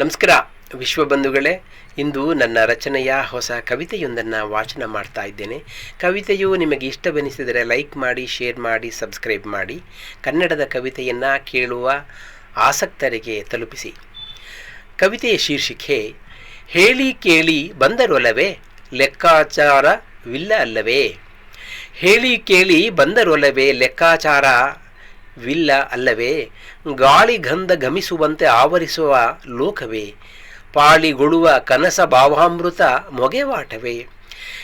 ನಮಸ್ಕಾರ ವಿಶ್ವಬಂಧುಗಳೇ ಇಂದು ನನ್ನ ರಚನೆಯ ಹೊಸ ಕವಿತೆಯೊಂದನ್ನು ವಾಚನ ಮಾಡ್ತಾ ಇದ್ದೇನೆ. ಕವಿತೆಯು ನಿಮಗೆ ಇಷ್ಟವೆನಿಸಿದರೆ ಲೈಕ್ ಮಾಡಿ, ಶೇರ್ ಮಾಡಿ, ಸಬ್ಸ್ಕ್ರೈಬ್ ಮಾಡಿ. ಕನ್ನಡದ ಕವಿತೆಯನ್ನು ಕೇಳುವ ಆಸಕ್ತರಿಗೆ ತಲುಪಿಸಿ. ಕವಿತೆಯ ಶೀರ್ಷಿಕೆ, ಹೇಳಿ ಕೇಳಿ ಬಂದರೊಲವೇ, ಲೆಕ್ಕಾಚಾರವಿಲ್ಲ ಅಲ್ಲವೇ. ಹೇಳಿ ಕೇಳಿ ಬಂದರೊಲವೇ ಲೆಕ್ಕಾಚಾರವಿಲ್ಲ ಅಲ್ಲವೇ? ಗಾಳಿ ಗಂಧ ಗಮಿಸುವಂತೆ ಆವರಿಸುವ ಲೋಕವೇ? ಪಾಳಿಗೊಳುವ ಕನಸ ಭಾವಾಮೃತ ಮೊಗೆವಾಟವೇ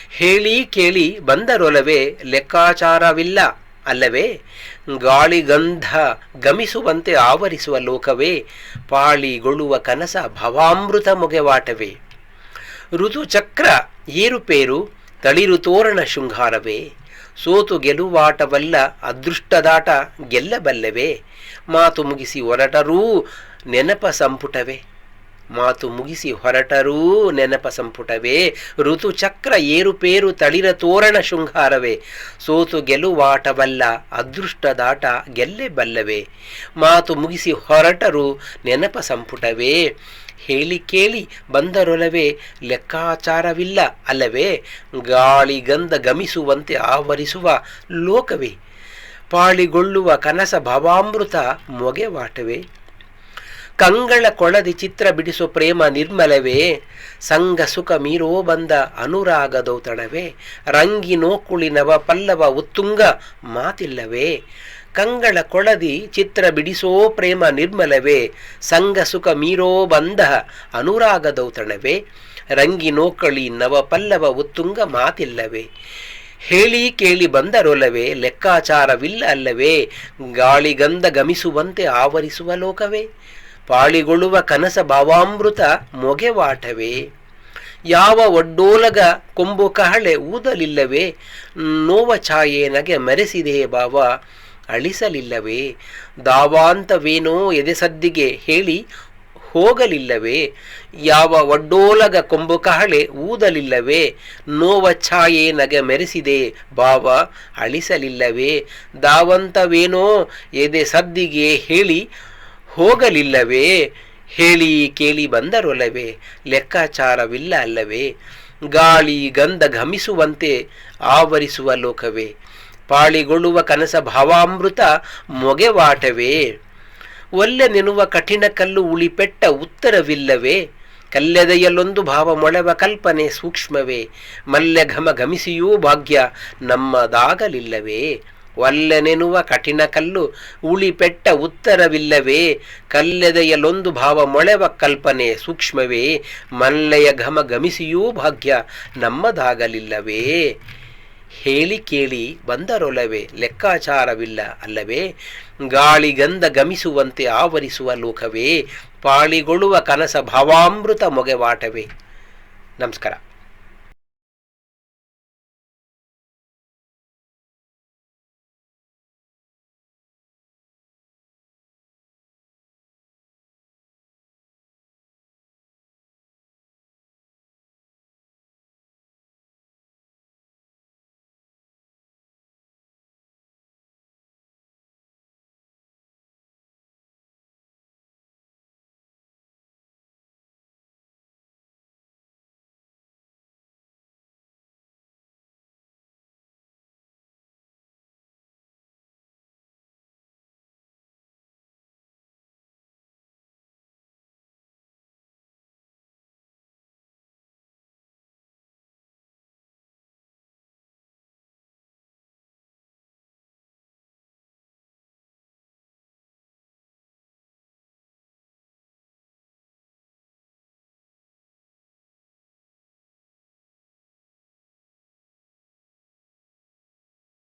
ಹೇಳಿ ಕೇಳಿ ಬಂದರೊಲವೇ? ಲೆಕ್ಕಾಚಾರವಿಲ್ಲ ಅಲ್ಲವೇ? ಗಾಳಿಗಂಧ ಗಮಿಸುವಂತೆ ಆವರಿಸುವ ಲೋಕವೇ? ಪಾಳಿಗೊಳ್ಳುವ ಕನಸ ಭವಾಮೃತ ಮೊಗೆವಾಟವೇ ಋತುಚಕ್ರ ಏರುಪೇರು ತಳಿರು ತೋರಣ ಶೃಂಗಾರವೇ? ಸೋತು ಗೆಲುವಾಟವಲ್ಲ ಅದೃಷ್ಟದಾಟ ಗೆಲ್ಲಬಲ್ಲವೇ? ಮಾತು ಮುಗಿಸಿ ಹೊರಟರೂ ನೆನಪ ಸಂಪುಟವೇ? ಮಾತು ಮುಗಿಸಿ ಹೊರಟರೂ ನೆನಪ ಸಂಪುಟವೇ, ಋತುಚಕ್ರ ಏರುಪೇರು ತಳಿರ ತೋರಣ ಶೃಂಗಾರವೇ. ಸೋತು ಗೆಲುವಾಟವಲ್ಲ ಅದೃಷ್ಟದಾಟ ಗೆಲ್ಲೆಬಲ್ಲವೇ ಮಾತು ಮುಗಿಸಿ ಹೊರಟರು ನೆನಪ ಸಂಪುಟವೇ. ಹೇಳಿ ಕೇಳಿ ಬಂದರೊಲವೇ, ಲೆಕ್ಕಾಚಾರವಿಲ್ಲ ಅಲ್ಲವೇ. ಗಾಳಿಗಂಧ ಗಮಿಸುವಂತೆ ಆವರಿಸುವ ಲೋಕವೇ. ಪಾಳಿಗೊಳ್ಳುವ ಕನಸ ಭವಾಮೃತ ಮೊಗೆವಾಟವೇ. ಕಂಗಳ ಕೊಳದಿ ಚಿತ್ರ ಬಿಡಿಸೋ ಪ್ರೇಮ ನಿರ್ಮಲವೇ? ಸಂಘ ಸುಖ ಮೀರೋ ಬಂದ ಅನುರಾಗದೌತಣವೇ ರಂಗಿ ನೋಕುಳಿನವ ಪಲ್ಲವ ಉತ್ತುಂಗ ಮಾತಿಲ್ಲವೇ? ಕಂಗಳ ಕೊಳದಿ ಚಿತ್ರ ಬಿಡಿಸೋ ಪ್ರೇಮ ನಿರ್ಮಲವೇ? ಸಂಘ ಸುಖ ಮೀರೋ ಬಂದ ಅನುರಾಗದೌತಣವೇ ರಂಗಿ ನೋಕಳಿ ನವ ಪಲ್ಲವ ಉತ್ತುಂಗ ಮಾತಿಲ್ಲವೇ? ಹೇಳಿ ಕೇಳಿ ಬಂದರೊಲವೇ? ಲೆಕ್ಕಾಚಾರವಿಲ್ಲ ಅಲ್ಲವೇ? ಗಾಳಿಗಂಧ ಗಮಿಸುವಂತೆ ಆವರಿಸುವ ಲೋಕವೇ? ಪಾಳಿಗೊಳ್ಳುವ ಕನಸ ಭಾವಾಮೃತ ಮೊಗೆವಾಟವೇ ಯಾವ ಒಡ್ಡೋಲಗ ಕೊಂಬು ಕಹಳೆ ಊದಲಿಲ್ಲವೇ. ನೋವ ಛಾಯೆ ನಗೆ ಮೆರೆಸಿದೆ ಭಾವ ಅಳಿಸಲಿಲ್ಲವೇ. ದಾವಾಂತವೇನೋ ಎದೆಸದ್ದಿಗೆ ಹೇಳಿ ಹೋಗಲಿಲ್ಲವೇ. ಯಾವ ಒಡ್ಡೋಲಗ ಕೊಂಬು ಕಹಳೆ ಊದಲಿಲ್ಲವೇ. ನೋವ ಛಾಯೆ ನಗೆ ಮೆರೆಸಿದೆ ಭಾವ ಅಳಿಸಲಿಲ್ಲವೇ. ದಾವಂತವೇನೋ ಎದೆ ಸದ್ದಿಗೆ ಹೇಳಿ ಹೋಗಲಿಲ್ಲವೇ? ಹೇಳಿ ಕೇಳಿ ಬಂದರೊಲವೇ? ಲೆಕ್ಕಾಚಾರವಿಲ್ಲ ಅಲ್ಲವೇ? ಗಾಳಿ ಗಂಧ ಘಮಿಸುವಂತೆ ಆವರಿಸುವ ಲೋಕವೇ? ಪಾಳಿಗೊಳ್ಳುವ ಕನಸ ಭಾವಾಮೃತ ಮೊಗೆವಾಟವೇ? ಒಲ್ಲೆ ನೆನುವ ಕಠಿಣ ಕಲ್ಲು ಉಳಿಪೆಟ್ಟ ಉತ್ತರವಿಲ್ಲವೇ? ಕಲ್ಲೆದೆಯಲ್ಲೊಂದು ಭಾವ ಮೊಳೆವ ಕಲ್ಪನೆ ಸೂಕ್ಷ್ಮವೇ? ಮಲ್ಯ ಘಮ ಘಮಿಸಿಯೂ ಭಾಗ್ಯ ನಮ್ಮದಾಗಲಿಲ್ಲವೇ? ಒಲ್ಲೆನೆನುವ ಕಠಿಣ ಕಲ್ಲು ಉಳಿಪೆಟ್ಟ ಉತ್ತರವಿಲ್ಲವೇ? ಕಲ್ಲೆದೆಯಲೊಂದು ಭಾವ ಮೊಳೆವ ಕಲ್ಪನೆ ಸೂಕ್ಷ್ಮವೇ? ಮಲ್ಲೆಯ ಘಮ ಗಮಿಸಿಯೂ ಭಾಗ್ಯ ನಮ್ಮದಾಗಲಿಲ್ಲವೇ? ಹೇಳಿ ಕೇಳಿ ಬಂದರೊಲವೇ? ಲೆಕ್ಕಾಚಾರವಿಲ್ಲ ಅಲ್ಲವೇ? ಗಾಳಿಗಂಧ ಗಮಿಸುವಂತೆ ಆವರಿಸುವ ಲೋಕವೇ? ಪಾಳಿಗೊಳ್ಳುವ ಕನಸ ಭಾವಾಮೃತ ಮೊಗೆವಾಟವೇ? ನಮಸ್ಕಾರ.